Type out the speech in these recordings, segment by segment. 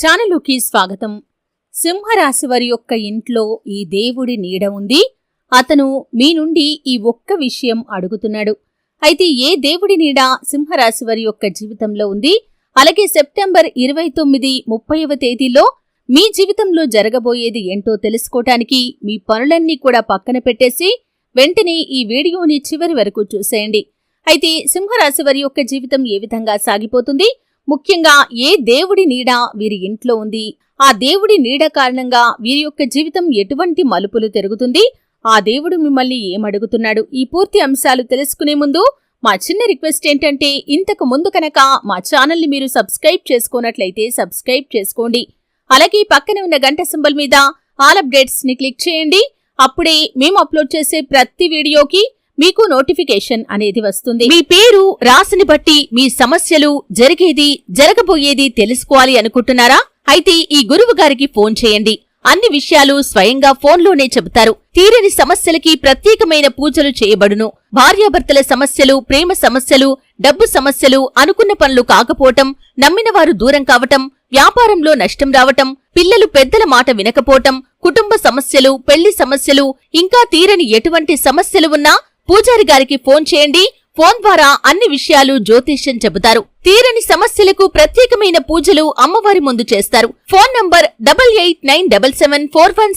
ఛానలుకి స్వాగతం. సింహరాశి వారి యొక్క ఇంట్లో ఈ దేవుడి నీడ ఉంది. అతను మీ నుండి ఈ ఒక్క విషయం అడుగుతున్నాడు. అయితే ఏ దేవుడి నీడ సింహరాశి వారి యొక్క జీవితంలో ఉంది? అలాగే సెప్టెంబర్ ఇరవై తొమ్మిది ముప్పైవ తేదీలో మీ జీవితంలో జరగబోయేది ఏంటో తెలుసుకోవటానికి మీ పనులన్నీ కూడా పక్కన పెట్టేసి వెంటనే ఈ వీడియోని చివరి వరకు చూసేయండి. అయితే సింహరాశి వారి యొక్క జీవితం ఏ విధంగా సాగిపోతుంది? ముఖ్యంగా ఏ దేవుడి నీడ వీరి ఇంట్లో ఉంది? ఆ దేవుడి నీడ కారణంగా వీరి యొక్క జీవితం ఎటువంటి మలుపులు తిరుగుతుంది? ఆ దేవుడు మిమ్మల్ని ఏమడుగుతున్నాడు? ఈ పూర్తి అంశాలు తెలుసుకునే ముందు మా చిన్న రిక్వెస్ట్ ఏంటంటే ఇంతకు ముందు కనుక మా ఛానల్ని మీరు సబ్స్క్రైబ్ చేసుకున్నట్లయితే సబ్స్క్రైబ్ చేసుకోండి. అలాగే పక్కనే ఉన్న గంట సింబల్ మీద ఆల్ అప్డేట్స్ని క్లిక్ చేయండి. అప్పుడే మేము అప్లోడ్ చేసే ప్రతి వీడియోకి మీకు నోటిఫికేషన్ అనేది వస్తుంది. మీ పేరు రాశిని బట్టి మీ సమస్యలు జరిగేది జరగబోయేది తెలుసుకోవాలి అనుకుంటున్నారా? అయితే ఈ గురువు గారికి ఫోన్ చేయండి. అన్ని విషయాలు స్వయంగా ఫోన్లోనే చెబుతారు. తీరని సమస్యలకి ప్రత్యేకమైన పూజలు చేయబడును. భార్యాభర్తల సమస్యలు ప్రేమ సమస్యలు డబ్బు సమస్యలు అనుకున్న పనులు కాకపోవటం నమ్మిన వారు దూరం కావటం వ్యాపారంలో నష్టం రావటం పిల్లలు పెద్దల మాట వినకపోవటం కుటుంబ సమస్యలు పెళ్ళి సమస్యలు ఇంకా తీరని ఎటువంటి సమస్యలు ఉన్నా పూజారి గారికి ఫోన్ చేయండి. ఫోన్ ద్వారా అన్ని విషయాలు జ్యోతిష్యం చెబుతారు. తీరని సమస్యలకు ప్రత్యేకమైన పూజలు అమ్మవారి ముందు చేస్తారు. Phone number double eight nine double seven four one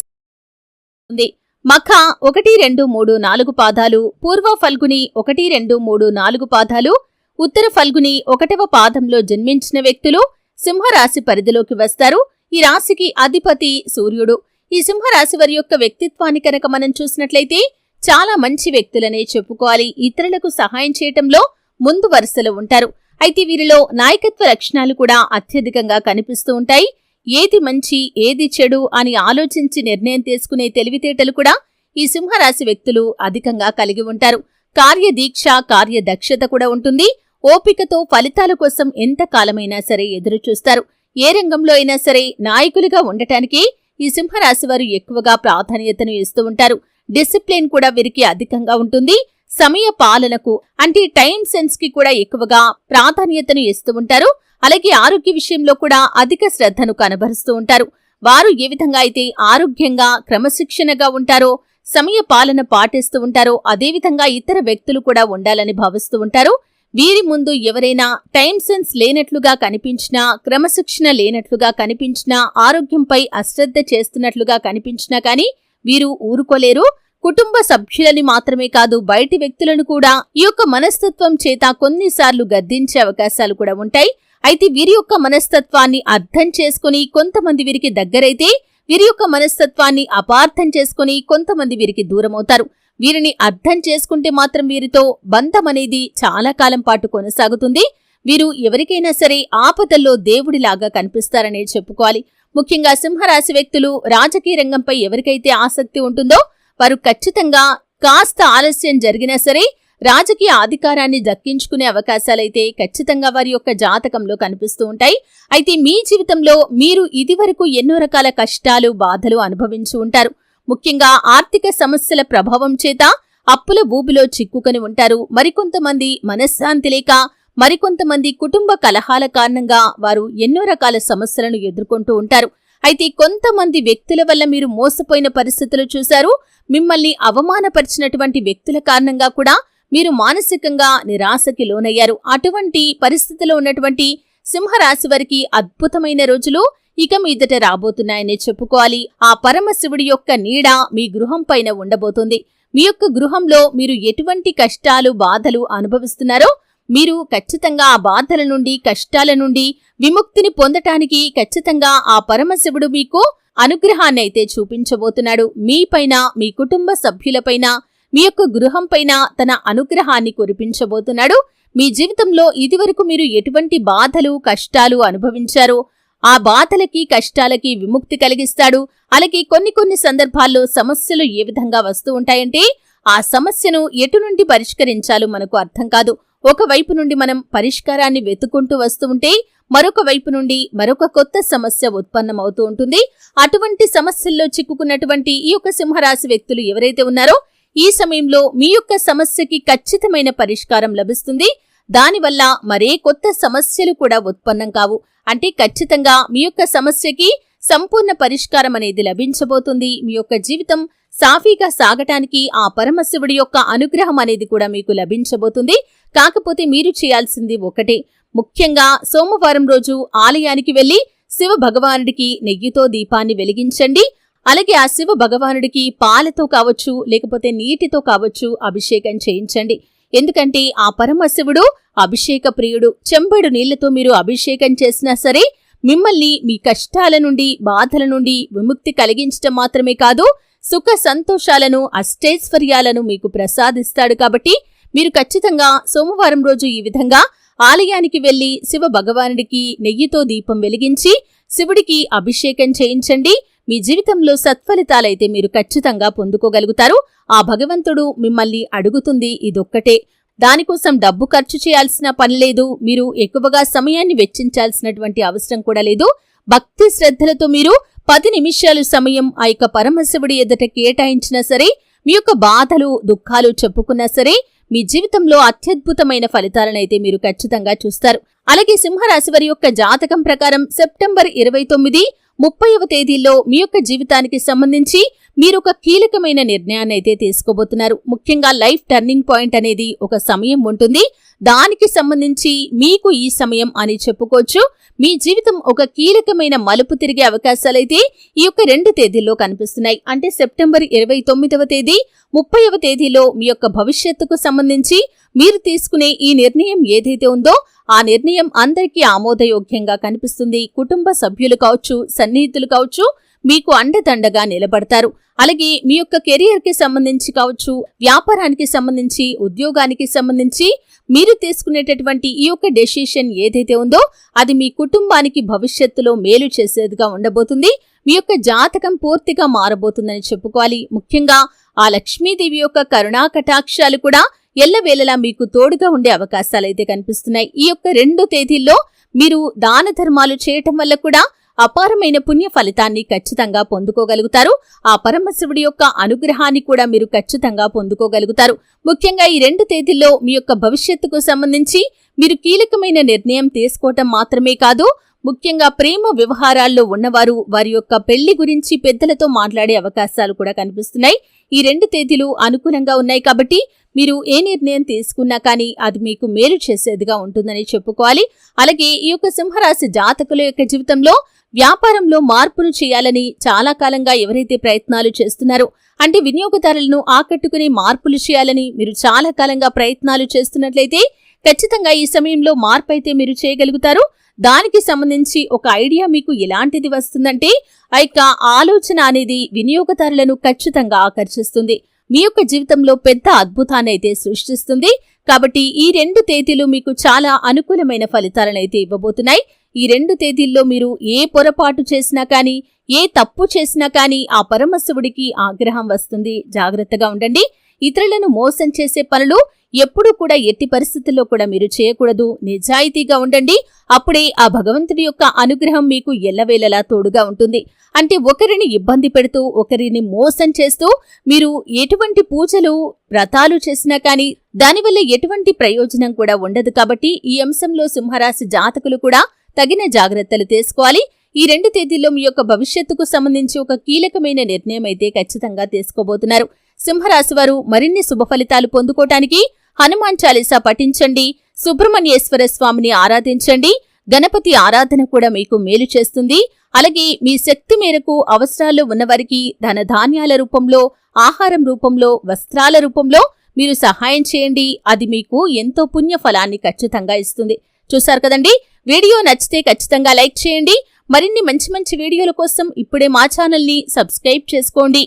ఉంది. మఖ ఒకటి రెండు మూడు నాలుగు పాదాలు పూర్వ ఫల్గుని ఒకటి రెండు మూడు నాలుగు పాదాలు ఉత్తర ఫల్గుని ఒకటవ పాదంలో జన్మించిన వ్యక్తులు సింహరాశి పరిధిలోకి వస్తారు. ఈ రాశికి అధిపతి సూర్యుడు. ఈ సింహరాశి వారి యొక్క వ్యక్తిత్వాన్ని కనుక మనం చూసినట్లయితే చాలా మంచి వ్యక్తులనే చెప్పుకోవాలి. ఇతరులకు సహాయం చేయటంలో ముందు వరుసలో ఉంటారు. అయితే వీరిలో నాయకత్వ లక్షణాలు కూడా అత్యధికంగా కనిపిస్తూ ఉంటాయి. ఏది మంచి ఏది చెడు అని ఆలోచించి నిర్ణయం తీసుకునే తెలివితేటలు కూడా ఈ సింహరాశి వ్యక్తులు అధికంగా కలిగి ఉంటారు. కార్యదీక్ష కార్యదక్షత కూడా ఉంటుంది. ఓపికతో ఫలితాల కోసం ఎంత కాలమైనా సరే ఎదురుచూస్తారు. ఏ రంగంలో అయినా సరే నాయకులుగా ఉండటానికి ఈ సింహరాశి వారు ఎక్కువగా ప్రాధాన్యతను ఇస్తూ ఉంటారు. డిసిప్లిన్ కూడా వీరికి అధికంగా ఉంటుంది. సమయ పాలనకు అంటే టైం సెన్స్కి కూడా ఎక్కువగా ప్రాధాన్యతను ఇస్తూ ఉంటారు. అలాగే ఆరోగ్య విషయంలో కూడా అధిక శ్రద్ధను కనబరుస్తూ ఉంటారు. వారు ఏ విధంగా అయితే ఆరోగ్యంగా క్రమశిక్షణగా ఉంటారో సమయ పాలన పాటిస్తూ ఉంటారో అదేవిధంగా ఇతర వ్యక్తులు కూడా ఉండాలని భావిస్తూ ఉంటారు. వీరి ముందు ఎవరైనా టైం సెన్స్ లేనట్లుగా కనిపించినా క్రమశిక్షణ లేనట్లుగా కనిపించినా ఆరోగ్యంపై అశ్రద్ధ చేస్తున్నట్లుగా కనిపించినా కానీ వీరు ఊరుకోలేరు. కుటుంబ సభ్యులని మాత్రమే కాదు బయటి వ్యక్తులను కూడా ఈ యొక్క మనస్తత్వం చేత కొన్నిసార్లు గద్దించే అవకాశాలు కూడా ఉంటాయి. అయితే వీరి యొక్క మనస్తత్వాన్ని అర్థం చేసుకుని కొంతమంది వీరికి దగ్గరైతే వీరి యొక్క మనస్తత్వాన్ని అపార్థం చేసుకుని కొంతమంది వీరికి దూరమవుతారు. వీరిని అర్థం చేసుకుంటే మాత్రం వీరితో బంధం అనేది చాలా కాలం పాటు కొనసాగుతుంది. వీరు ఎవరికైనా సరే ఆపదల్లో దేవుడిలాగా కనిపిస్తారనే చెప్పుకోవాలి. ముఖ్యంగా సింహరాశి వ్యక్తులు రాజకీయ రంగంపై ఎవరికైతే ఆసక్తి ఉంటుందో వారు ఖచ్చితంగా కాస్త ఆలస్యం జరిగినా సరే రాజకీయ అధికారాన్ని దక్కించుకునే అవకాశాలైతే ఖచ్చితంగా వారి యొక్క జాతకంలో కనిపిస్తూ ఉంటాయి. అయితే మీ జీవితంలో మీరు ఇదివరకు ఎన్నో రకాల కష్టాలు బాధలు అనుభవించి ఉంటారు. ముఖ్యంగా ఆర్థిక సమస్యల ప్రభావం చేత అప్పుల ఊబిలో చిక్కుకొని ఉంటారు. మరికొంతమంది మనశ్శాంతి లేక మరికొంతమంది కుటుంబ కలహాల కారణంగా వారు ఎన్నో రకాల సమస్యలను ఎదుర్కొంటూ ఉంటారు. అయితే కొంతమంది వ్యక్తుల వల్ల మీరు మోసపోయిన పరిస్థితులు చూశారు. మిమ్మల్ని అవమానపరిచినటువంటి వ్యక్తుల కారణంగా కూడా మీరు మానసికంగా నిరాశకి లోనయ్యారు. అటువంటి పరిస్థితిలో ఉన్నటువంటి సింహరాశి వారికి అద్భుతమైన రోజులు. ఇక మీదట రాబోతున్నాయనే చెప్పుకోవాలి. ఆ పరమశివుడి యొక్క నీడ మీ గృహం పైన ఉండబోతుంది. మీ యొక్క గృహంలో మీరు ఎటువంటి కష్టాలు బాధలు అనుభవిస్తున్నారో మీరు ఖచ్చితంగా ఆ బాధల నుండి కష్టాల నుండి విముక్తిని పొందటానికి ఖచ్చితంగా ఆ పరమశివుడు మీకు అనుగ్రహాన్ని అయితే చూపించబోతున్నాడు మీపైన మీ కుటుంబ సభ్యులపైన మీ యొక్క గృహంపైన తన అనుగ్రహాన్ని కురిపించబోతున్నాడు. మీ జీవితంలో ఇదివరకు మీరు ఎటువంటి బాధలు కష్టాలు అనుభవించారో ఆ బాధలకి కష్టాలకి విముక్తి కలిగిస్తాడు. అలాగే కొన్ని కొన్ని సందర్భాల్లో సమస్యలు ఏ విధంగా వస్తూ ఉంటాయంటే ఆ సమస్యను ఎటు నుండి పరిష్కరించాలో మనకు అర్థం కాదు. ఒకవైపు నుండి మనం పరిష్కారాన్ని వెతుకుంటూ వస్తూ ఉంటే మరొక వైపు నుండి మరొక కొత్త సమస్య ఉత్పన్నమవుతూ ఉంటుంది. అటువంటి సమస్యల్లో చిక్కుకున్నటువంటి ఈ యొక్క సింహరాశి వ్యక్తులు ఎవరైతే ఉన్నారో ఈ సమయంలో మీ యొక్క సమస్యకి ఖచ్చితమైన పరిష్కారం లభిస్తుంది. దానివల్ల మరే కొత్త సమస్యలు కూడా ఉత్పన్నం కావు. అంటే ఖచ్చితంగా మీ యొక్క సమస్యకి సంపూర్ణ పరిష్కారం అనేది లభించబోతుంది. మీ యొక్క జీవితం సాఫీగా సాగటానికి ఆ పరమశివుడి యొక్క అనుగ్రహం అనేది కూడా మీకు లభించబోతుంది. కాకపోతే మీరు చేయాల్సింది ఒకటే. ముఖ్యంగా సోమవారం రోజు ఆలయానికి వెళ్ళి శివ భగవానుడికి నెయ్యితో దీపాన్ని వెలిగించండి. అలాగే ఆ శివ భగవానుడికి పాలతో కావచ్చు లేకపోతే నీటితో కావచ్చు అభిషేకం చేయించండి. ఎందుకంటే ఆ పరమశివుడు అభిషేక ప్రియుడు. చెంబడు నీళ్ళతో మీరు అభిషేకం చేసినా సరే మిమ్మల్ని మీ కష్టాల నుండి బాధల నుండి విముక్తి కలిగించటం మాత్రమే కాదు సుఖ సంతోషాలను అష్టైశ్వర్యాలను మీకు ప్రసాదిస్తాడు కాబట్టి మీరు ఖచ్చితంగా సోమవారం రోజు ఈ విధంగా ఆలయానికి వెళ్ళి శివ భగవానుడికి నెయ్యితో దీపం వెలిగించి శివుడికి అభిషేకం చేయించండి. మీ జీవితంలో సత్ఫలితాలైతే మీరు ఖచ్చితంగా పొందుకోగలుగుతారు. ఆ భగవంతుడు మిమ్మల్ని అడుగుతుంది ఇదొక్కటే. దానికోసం డబ్బు ఖర్చు చేయాల్సిన పని లేదు. మీరు ఎక్కువగా సమయాన్ని వెచ్చించాల్సినటువంటి అవసరం కూడా లేదు. భక్తి శ్రద్ధలతో మీరు పది నిమిషాలు సమయం ఆ యొక్క పరమశివుడి ఎదుట కేటాయించినా సరే మీ యొక్క బాధలు దుఃఖాలు చెప్పుకున్నా సరే మీ జీవితంలో అత్యద్భుతమైన ఫలితాలనైతే మీరు ఖచ్చితంగా చూస్తారు. అలాగే సింహరాశి వారి యొక్క జాతకం ప్రకారం సెప్టెంబర్ ఇరవై తొమ్మిది ముప్పైవ తేదీల్లో మీ యొక్క జీవితానికి సంబంధించి మీరు ఒక కీలకమైన నిర్ణయాన్ని అయితే తీసుకోబోతున్నారు. ముఖ్యంగా లైఫ్ టర్నింగ్ పాయింట్ అనేది ఒక సమయం ఉంటుంది. దానికి సంబంధించి మీకు ఈ సమయం అని చెప్పుకోవచ్చు. మీ జీవితం ఒక కీలకమైన మలుపు తిరిగే అవకాశాలైతే ఈ యొక్క రెండు తేదీల్లో కనిపిస్తున్నాయి. అంటే సెప్టెంబర్ ఇరవై తొమ్మిదవ తేదీ ముప్పైవ తేదీలో మీ యొక్క భవిష్యత్తుకు సంబంధించి మీరు తీసుకునే ఈ నిర్ణయం ఏదైతే ఉందో ఆ నిర్ణయం అందరికీ ఆమోదయోగ్యంగా కనిపిస్తుంది. కుటుంబ సభ్యులు కావచ్చు సన్నిహితులు కావచ్చు మీకు అండదండగా నిలబడతారు. అలాగే మీ యొక్క కెరియర్కి సంబంధించి కావచ్చు వ్యాపారానికి సంబంధించి ఉద్యోగానికి సంబంధించి మీరు తీసుకునేటటువంటి ఈ యొక్క డెసిషన్ ఏదైతే ఉందో అది మీ కుటుంబానికి భవిష్యత్తులో మేలు చేసేదిగా ఉండబోతుంది. మీ యొక్క జాతకం పూర్తిగా మారబోతుందని చెప్పుకోవాలి. ముఖ్యంగా ఆ లక్ష్మీదేవి యొక్క కరుణా కటాక్షాలు కూడా ఎల్లవేళలా మీకు తోడుగా ఉండే అవకాశాలైతే కనిపిస్తున్నాయి. ఈ యొక్క రెండు తేదీల్లో మీరు దాన ధర్మాలు చేయటం వల్ల కూడా అపారమైన పుణ్య ఫలితాన్ని ఖచ్చితంగా పొందుకోగలుగుతారు. ఆ పరమశివుడి యొక్క అనుగ్రహాన్ని కూడా మీరు ఖచ్చితంగా పొందుకోగలుగుతారు. ముఖ్యంగా ఈ రెండు తేదీల్లో మీ యొక్క భవిష్యత్తుకు సంబంధించి మీరు కీలకమైన నిర్ణయం తీసుకోవటం మాత్రమే కాదు ముఖ్యంగా ప్రేమ వ్యవహారాల్లో ఉన్నవారు వారి యొక్క పెళ్ళి గురించి పెద్దలతో మాట్లాడే అవకాశాలు కూడా కనిపిస్తున్నాయి. ఈ రెండు తేదీలు అనుకూలంగా ఉన్నాయి కాబట్టి మీరు ఏ నిర్ణయం తీసుకున్నా కానీ అది మీకు మేలు చేసేదిగా ఉంటుందని చెప్పుకోవాలి. అలాగే ఈ యొక్క సింహరాశి జాతకుల యొక్క జీవితంలో వ్యాపారంలో మార్పును చేయాలని చాలా కాలంగా ఎవరైతే ప్రయత్నాలు చేస్తున్నారో అంటే వినియోగదారులను ఆకట్టుకునే మార్పులు చేయాలని మీరు చాలా కాలంగా ప్రయత్నాలు చేస్తున్నట్లయితే ఖచ్చితంగా ఈ సమయంలో మార్పు అయితే మీరు చేయగలుగుతారు. దానికి సంబంధించి ఒక ఐడియా మీకు ఎలాంటిది వస్తుందంటే ఆ యొక్క ఆలోచన అనేది వినియోగదారులను ఖచ్చితంగా ఆకర్షిస్తుంది. మీ యొక్క జీవితంలో పెద్ద అద్భుతాన్ని అయితే సృష్టిస్తుంది. కాబట్టి ఈ రెండు తేదీలు మీకు చాలా అనుకూలమైన ఫలితాలను అయితే ఇవ్వబోతున్నాయి. ఈ రెండు తేదీల్లో మీరు ఏ పొరపాటు చేసినా కానీ ఏ తప్పు చేసినా కానీ ఆ పరమశివుడికి ఆగ్రహం వస్తుంది. జాగ్రత్తగా ఉండండి. ఇతరులను మోసం చేసే పనులు ఎప్పుడూ కూడా ఎట్టి పరిస్థితుల్లో కూడా మీరు చేయకూడదు. నిజాయితీగా ఉండండి. అప్పుడే ఆ భగవంతుడి యొక్క అనుగ్రహం మీకు ఎల్లవేళలా తోడుగా ఉంటుంది. అంటే ఒకరిని ఇబ్బంది పెడుతూ ఒకరిని మోసం చేస్తూ మీరు ఎటువంటి పూజలు వ్రతాలు చేసినా కానీ దానివల్ల ఎటువంటి ప్రయోజనం కూడా ఉండదు. కాబట్టి ఈ అంశంలో సింహరాశి జాతకులు కూడా తగిన జాగ్రత్తలు తీసుకోవాలి. ఈ రెండు తేదీల్లో మీ యొక్క భవిష్యత్తుకు సంబంధించి ఒక కీలకమైన నిర్ణయం అయితే ఖచ్చితంగా తీసుకోబోతున్నారు. సింహరాశి వారు మరిన్ని శుభ ఫలితాలు పొందుకోవటానికి హనుమాన్ చాలీసా పఠించండి సుబ్రహ్మణ్యేశ్వర స్వామిని ఆరాధించండి గణపతి ఆరాధన కూడా మీకు మేలు చేస్తుంది. అలాగే మీ శక్తి మేరకు అవసరాల్లో ఉన్నవారికి ధనధాన్యాల రూపంలో ఆహారం రూపంలో వస్త్రాల రూపంలో మీరు సహాయం చేయండి. అది మీకు ఎంతో పుణ్య ఫలాన్ని ఖచ్చితంగా ఇస్తుంది. చూశారు కదండి? వీడియో నచ్చితే ఖచ్చితంగా లైక్ చేయండి. మరిన్ని మంచి మంచి వీడియోల కోసం ఇప్పుడే మా ఛానల్ని సబ్స్క్రైబ్ చేసుకోండి.